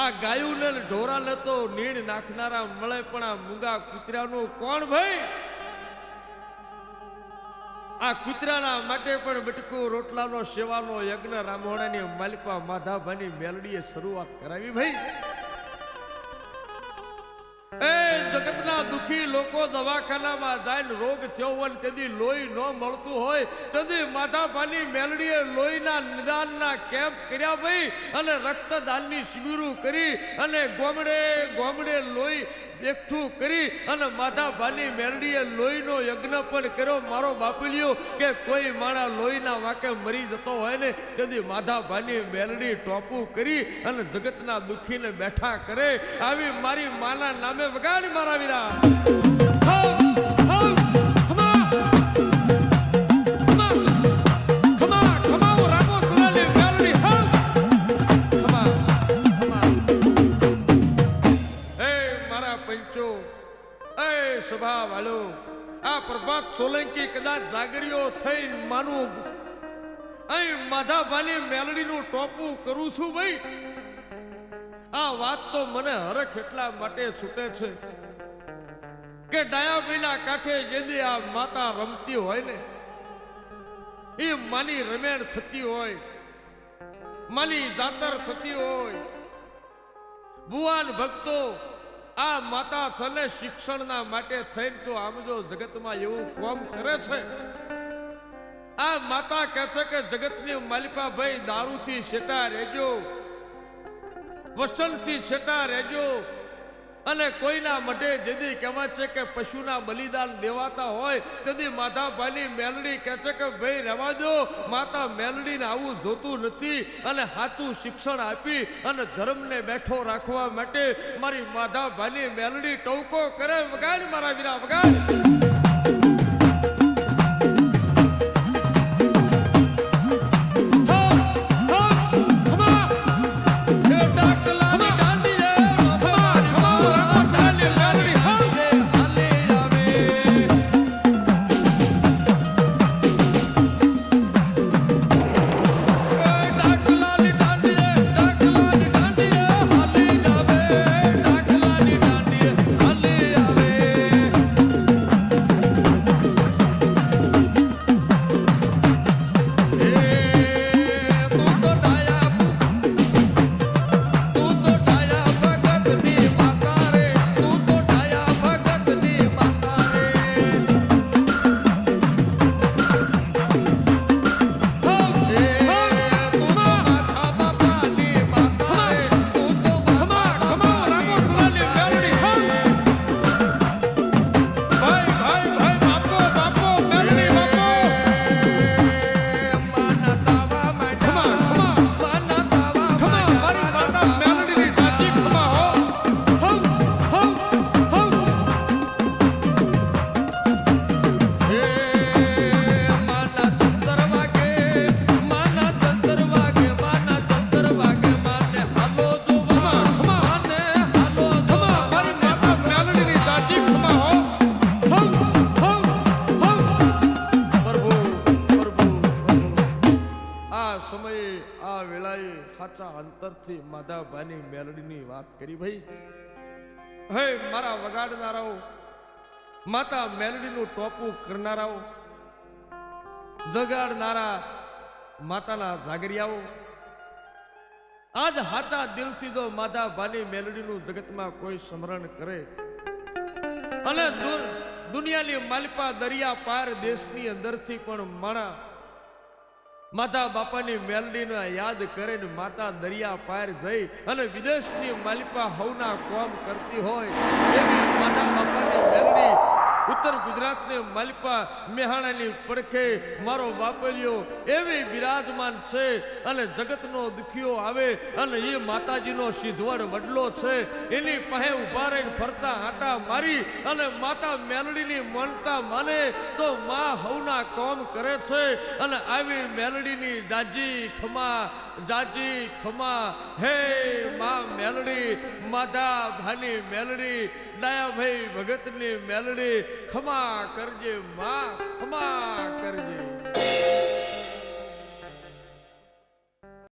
આ ગાયું ને ઢોરા ને તો નીણ નાખનારા મળે પણ આ મૂંગા કૂતરાનું કોણ ભાઈ? આ કૂતરાના માટે પણ બટકું રોટલાનો સેવાનો યજ્ઞ રામોણાની માલિકા માધાભાની મેલડીએ શરૂઆત કરાવી ભાઈ. એ જગતના દુખી લોકો દવાખાનામાં જાય રોગ થયો હોય તેથી લોહી ન મળતું હોય, તેથી માધાભાની મેલડીએ લોહીના નિદાનના કેમ્પ કર્યા ભાઈ અને રક્તદાનની શિબિરો કરી અને ગોમડે ગોમડે લોહી એકઠું કરી અને માધાભાની મેરડીએ લોહીનો યજ્ઞ પણ કર્યો. મારો બાપુલિયો કે કોઈ માણા લોહીના વાંકે મરી જતો હોય ને, તેથી માધાભાની મેલડી ટોપું કરી અને જગતના દુઃખીને બેઠા કરે. આવી મારી માના નામે વગાડી મારા વીરા મારા પંચો એ સભા વાળો આ પ્રભાત સોલંકી કદાચ જાગરીઓ થઈ માનું. અહીં માધાભાની મેલડીનું ટોપું કરું છું ભાઈ. આ વાત તો મને હરખ એટલા માટે છૂટે છે કે ડાયાબીના કાંઠે જેદી આ માતા રમતી હોય ને એ માની રમેણ થતી હોય, માની જાતર થતી હોય. ભુવાન ભક્તો આ માતા છે ને શિક્ષણના માટે થઈને તો આમ જો જગતમાં એવું કોમ કરે છે? આ માતા કહે છે કે જગતની માલિકા ભાઈ દારૂથી શેટા રહેજો વસણથી શેટા રહેજો અને કોઈના મઢે જેદી કહેવાય છે કે પશુના બલિદાન દેવાતા હોય તેથી માધાભાઈની મેલડી કહે છે કે, ભાઈ રહેવા દો, માતા મેલડીને આવું જોતું નથી અને સાચું શિક્ષણ આપી અને ધર્મને બેઠો રાખવા માટે મારી માધાભાઈની મેલડી ટોકો કરે. વગાડ મારા વીરા, વગાડ. સાચા અંતરથી માધાભાઈની મેલડીની વાત કરી ભાઈ. હે મારા વગાડનારાઓ, માતા મેલડીનું ટોપું કરનારાઓ, જગાડનારા માતાના જાગરિયાઓ આજ હાચા દિલથી જો માધાભાની મેલડીનું જગતમાં કોઈ સ્મરણ કરે, અને દુનિયાની માલપા દરિયા પાર દેશની અંદરથી પણ માણા માતા બાપાની મેલડીને યાદ કરીને માતા દરિયા પાર જઈ અને વિદેશની માલિકા હવના કોમ કરતી હોય એવી માતા બાપાની મેલડી ઉત્તર ગુજરાતની માલિપા મેહાણાની પડખે મારો બાપલિયો એવી બિરાજમાન છે અને જગતનો દુખિયો આવે અને એ માતાજીનો સિદ્ધવડ વડલો છે. એની પાસે ઊભા રહીને ફરતા આટા મારી અને માતા મેલડીની માનતા માને તો માં હવના કોમ કરે છે અને આવી મેલડીની જાજી ખમા જાજી ખમા. હે માં મેલડી, માધા ભાની મેલડી, દયાભાઈ ભગતની મેલડી ખમા કરજે માં ખમા કરજે.